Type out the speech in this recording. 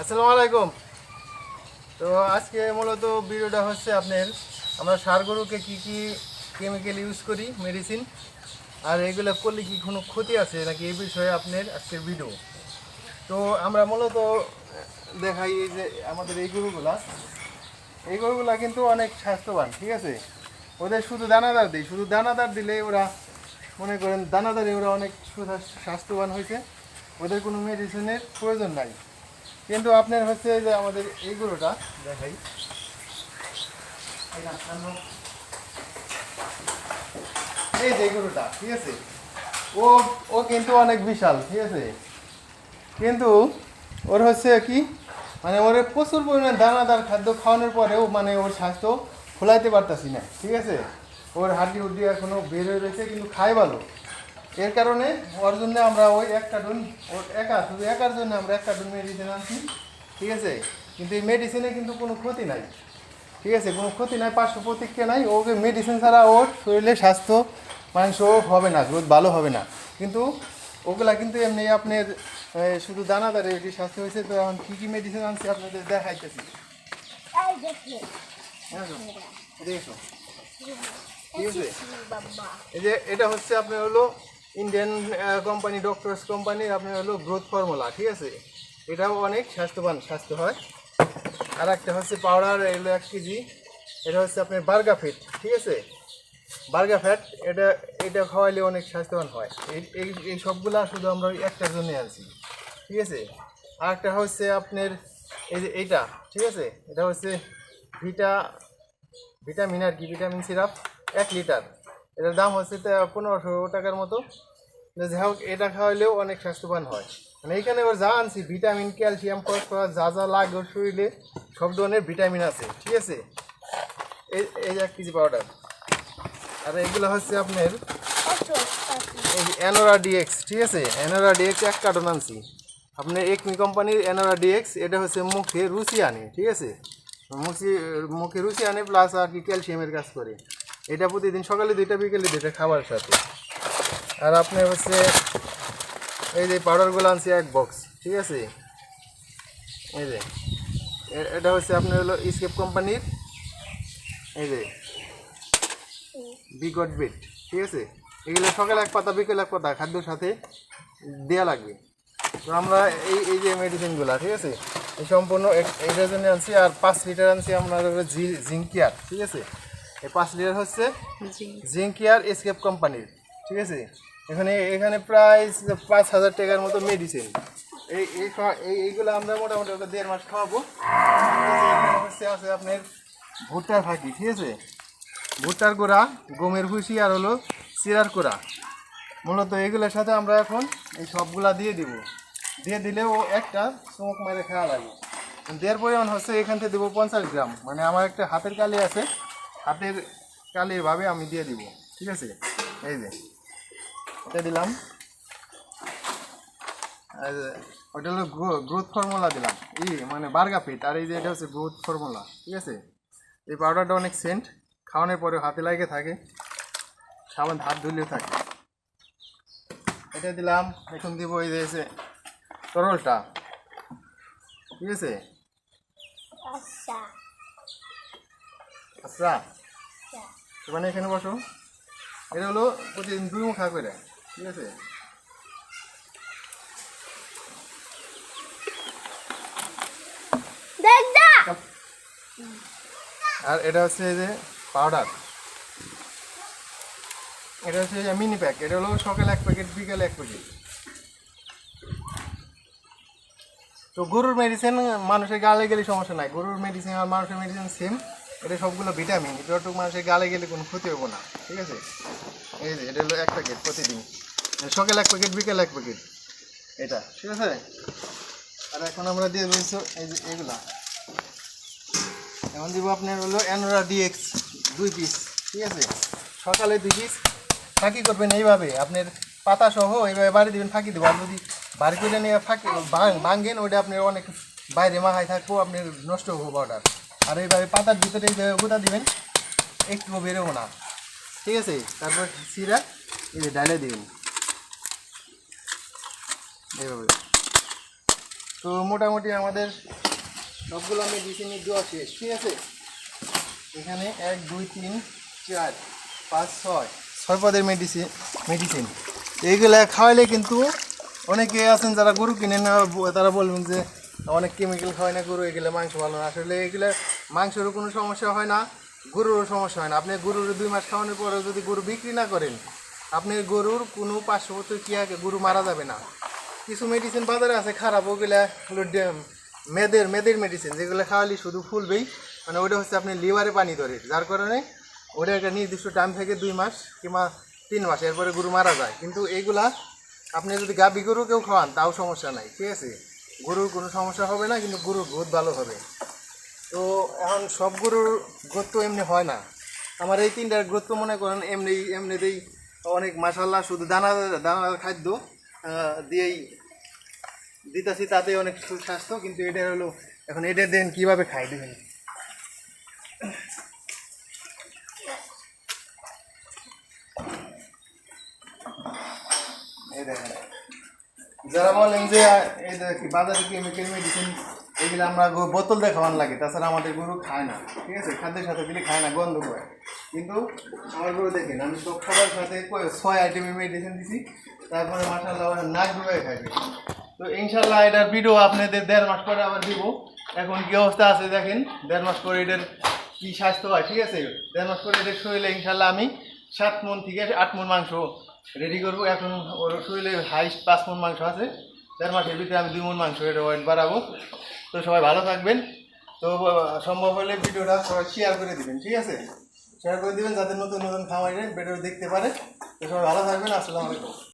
আসসালামু আলাইকুম। তো আজকে মূলত ভিডিওটা হচ্ছে আপনার, আমরা সার গরুকে কী কী কেমিক্যাল ইউজ করি মেডিসিন আর এগুলো করলে কি কোনো ক্ষতি আছে নাকি এই বিষয়ে আপনার আজকের ভিডিও তো আমরা মূলত দেখাই এই যে আমাদের এই গরুগুলা। এই গরুগুলা কিন্তু অনেক স্বাস্থ্যবান, ঠিক আছে? ওদের শুধু দানাদার দিই, শুধু দানাদার দিলে ওরা, মনে করেন দানাদারে ওরা অনেক স্বাস্থ্যবান হয়েছে। ওদের কোনো মেডিসিনের প্রয়োজন নাই। কিন্তু আপনার হচ্ছে যে আমাদের এই গরুটা দেখাই এই যে গরুটা ঠিক আছে? ও ও কিন্তু অনেক বিশাল, ঠিক আছে? কিন্তু ওর হচ্ছে কি মানে ওর প্রচুর পরিমাণে দানাদার খাদ্য খাওয়ানোর পরেও মানে ওর স্বাস্থ্য ফোলাইতে পারতাছি না, ঠিক আছে? ওর হাড্ডি উড্ডি এখনও বের হয়ে রয়েছে, কিন্তু খায় ভালো। এর কারণে ওর জন্য আমরা ওই এক কার্টুন ওর একা শুধু একার জন্য আমরা এক কার্টুন মেডিসিন আনছি ঠিক আছে? কিন্তু এই মেডিসিনে কিন্তু কোনো ক্ষতি নাই ঠিক আছে? কোনো ক্ষতি নাই পার্শ্ব প্রতিক্রিয়া নাই ওকে মেডিসিন ছাড়া ওর শরীরে স্বাস্থ্য মাংস হবে না গ্রোথ ভালো হবে না। কিন্তু ওগুলা কিন্তু এমনি আপনার শুধু দানাদারে এটি স্বাস্থ্য হয়েছে তো এখন কী কী মেডিসিন আনছি আপনাদের দেখাইতেছি। দেখে? ঠিক আছে? এই যে এটা হচ্ছে আপনার হলো ইন্ডিয়ান কোম্পানি ডক্টরস কোম্পানির আপনার হলো গ্রোথ ফর্মুলা ঠিক আছে? এটাও অনেক স্বাস্থ্যবান স্বাস্থ্য হয়। আর একটা হচ্ছে পাউডার এগুলো এক কেজি। এটা হচ্ছে আপনার বার্গা ফিট ঠিক আছে? বার্গা ফ্যাট এটা এটা খাওয়াইলে অনেক স্বাস্থ্যবান হয়। এই এই সবগুলা শুধু আমরা একটার জন্য আনছি, ঠিক আছে? আর একটা হচ্ছে আপনার এই যে এইটা, ঠিক আছে? এটা হচ্ছে ভিটা, ভিটামিন আর কি, ভিটামিন সিরাপ, এক লিটার। এটার দাম হচ্ছে তা পনেরোশো টাকার মতো। যাই হোক, এটা খাওয়াইলেও অনেক স্বাস্থ্যবান হয়। মানে এইখানে এবার যা আনছি, ভিটামিন, ক্যালসিয়াম, ফসফরাস, যা যা লাগে শরীরে, সব ধরনের ভিটামিন আছে, ঠিক আছে? এই এই এক কেজি পাউডার আর এগুলো হচ্ছে আপনার অ্যানোরা ডিএক্স ঠিক আছে? অ্যানোরা ডিএক্স এক কার্টন আনছি। আপনার একমি কোম্পানির অ্যানোরা ডিএক্স এটা হচ্ছে মুখে রুচি আনে, ঠিক আছে? মুখে মুখে রুচি আনে প্লাস আর কি ক্যালসিয়ামের কাজ করে। এটা প্রতিদিন সকালে দুইটা বিকেলে দুইটা খাবারের সাথে। আর আপনি হচ্ছে এই যে পাউডারগুলো আনছি এক বক্স ঠিক আছে? এই যে এটা হচ্ছে আপনার হলো স্কেপ কোম্পানির এই যে বিগট বিট ঠিক আছে? এগুলো সকালে এক পাতা, বিকেল এক পাতা খাদ্যর সাথে দেওয়া লাগবে। তো আমরা এই এই যে মেডিসিনগুলো ঠিক আছে? এই সম্পূর্ণ এইটার জন্য আনছি, আর পাঁচ লিটার আনছি আমরা জিঙ্কিয়ার ঠিক আছে? এই পাঁচ লিটার হচ্ছে জিঙ্কিয়ার এসকেপ কোম্পানির ঠিক আছে? এখানে এখানে প্রায় পাঁচ হাজার টাকার মতো মেডিসিন এই এই এই এইগুলো আমরা মোটামুটি ওকে দেড় মাস খাওয়াবো। হচ্ছে আছে আপনার ভুট্টার ফাঁকি ঠিক আছে? ভুট্টার গোড়া গমের ভুসি আর হলো চিরার কোড়া। মূলত এগুলোর সাথে আমরা এখন এই সবগুলা দিয়ে দিব। দিয়ে দিলে ও একটা চমক মেরে খাওয়া লাগবে দেওয়ার পরিমাণ হচ্ছে এখান থেকে দেবো পঞ্চাশ গ্রাম। মানে আমার একটা হাতের কালি আছে। হাতের কালির ভাবে আমি দিয়ে দিব, ঠিক আছে? এই যে এটা দিলাম। ওটা হলো গ্রোথ ফর্মুলা দিলাম। ই মানে বার্গা পিট আর এই যে এটা হচ্ছে গ্রোথ ফর্মুলা, ঠিক আছে? এই পাউডারটা অনেক সেন্ট, খাওয়ানোর পরে হাতে লাগে থাকে, সাবান হাত ধুলেও থাকে। এটা দিলাম, এখন দিব এই যে, তরলটা, ঠিক আছে? আচ্ছা। আচ্ছা। মানে এখানে বসো। এটা হলো প্রতিদিন দুই মুখা করে ঠিক আছে? আর এটা হচ্ছে যে পাউডার এটা হচ্ছে মিনি প্যাক এটা হলো সকালে এক প্যাকেট বিকালে এক প্যাকেট তো গরুর মেডিসিন মানুষের গালে গেলে সমস্যা নাই। গরুর মেডিসিন আর মানুষের মেডিসিন সেম এটা সবগুলো ভিটামিন। যতটুকু মানুষের গালে গেলে কোনো ক্ষতি হবে না, ঠিক আছে? এই যে, এটা হলো এক প্যাকেট প্রতিদিন। সকাল এক প্যাকেট বিকেলে এক প্যাকেট এটা, ঠিক আছে? আর এখন আমরা দিয়ে রয়েছে এই যে এগুলা। এখন দিব আপনার হলো অ্যানোরা ডিএক্স দুই পিস ঠিক আছে? সকালে দুই পিস ফাঁকি করবেন এইভাবে। আপনার পাতা সহ এইভাবে বাড়ি দিবেন, ফাঁকি দেবো। আর যদি বাড়ি করে নিয়ে ফাঁকি ভাঙ- ভাঙেন, ওইটা আপনার অনেক বাইরে মাহাই থাকব, আপনার নষ্ট হব অর্ডার আর এইভাবে পাতার ভিতরে এইভাবে গোটা দিবেন, একটুও বেরোবো না। ঠিক আছে? তারপর সিরা এই ডালে দিবেন। এইভাবে। তো মোটামুটি আমাদের সবগুলো আমি মেডিসিনের দেওয়া শেষ, ঠিক আছে? এখানে এক, দুই, তিন, চার, পাঁচ, ছয় ছয় পদের মেডিসিন মেডিসিন এইগুলো খাওয়াইলে কিন্তু অনেকে আছেন যারা গরু কিনে না, তারা বলবেন যে অনেক কেমিক্যাল খাওয়ায় না গরু, এগুলো মাংস ভালো না। আসলে এগুলো মাংসেরও কোনো সমস্যা হয় না, গরুরও সমস্যা হয় না। আপনি গরুর দুই মাস খাওয়ানোর পরে যদি গরু বিক্রি না করেন, আপনি গরুর কোনো পার্শ্ববর্তী ক্রিয়াকে গরু মারা যাবে না। কিছু মেডিসিন বাজারে আছে, খারাপ, ওগুলা মেদের মেয়েদের মেডিসিন যেগুলো খাওয়ালে শুধু ফুলবেই। মানে ওটা হচ্ছে আপনি লিভারে পানি ধরে, যার কারণে ওটা একটা নির্দিষ্ট টাইম থেকে দুই মাস কিংবা তিন মাস, এরপরে গরু মারা যায়। কিন্তু এইগুলা আপনি যদি গাবি গরু কেউ খাওয়ান, তাও সমস্যা নাই, ঠিক আছে? গরুর কোনো সমস্যা হবে না, কিন্তু গরুর গ্রোথ ভালো হবে। তো এখন সব গরুর গ্রোথ তো এমনি হয় না। আমার এই তিনটার গ্রোথ তো মনে করেন এমনি, এমনিতেই অনেক মাসাল্লাহ শুধু দানা দানার খাদ্য দিয়েই দিতেছি তাতে অনেক সুস্বাস্থ্য কিন্তু এটা হলো, এখন এটা দেন, কীভাবে খাই দেবেন যারা বলেন যে বাজারে কেমিক্যাল মেডিসিন এগুলো আমরা বোতল দিয়ে খাওয়ান লাগে, তাছাড়া আমাদের গরু খায় না, ঠিক আছে? খাদ্যের সাথে দিলে খায় না, গন্ধ করে কিন্তু আমার গরু দেখেন, আমি তো খাবার সাথে ছয় আইটেমের মেডিসিন দিছি, তারপরে মাসাল্লাহ নাক ডুবে খাইবে। তো ইনশাল্লাহ এটার ভিডিও আপনাদের দেড় মাস পরে আবার দিব। এখন কি অবস্থা আছে দেখেন, দেড় মাস পরে এটার কি স্বাস্থ্য হয়, ঠিক আছে? দেড় মাস পরে এটার শরীরে ইনশাল্লাহ আমি সাত মন থেকে আট মন মাংস রেডি করব। এখন ওর শরীরে হাইস্ট পাঁচ মন মাংস আছে। দেড় মাসের ভিতরে আমি দুই মন মাংস এটা ওয়েট বাড়াবো। তো সবাই ভালো থাকবেন। তো সম্ভব হলে ভিডিওটা সবাই শেয়ার করে দেবেন, ঠিক আছে? শেয়ার করে দেবেন যাতে নতুন নতুন খামারে ভিডিও দেখতে পারে। তো সবাই ভালো থাকবেন, আসসালামু আলাইকুম।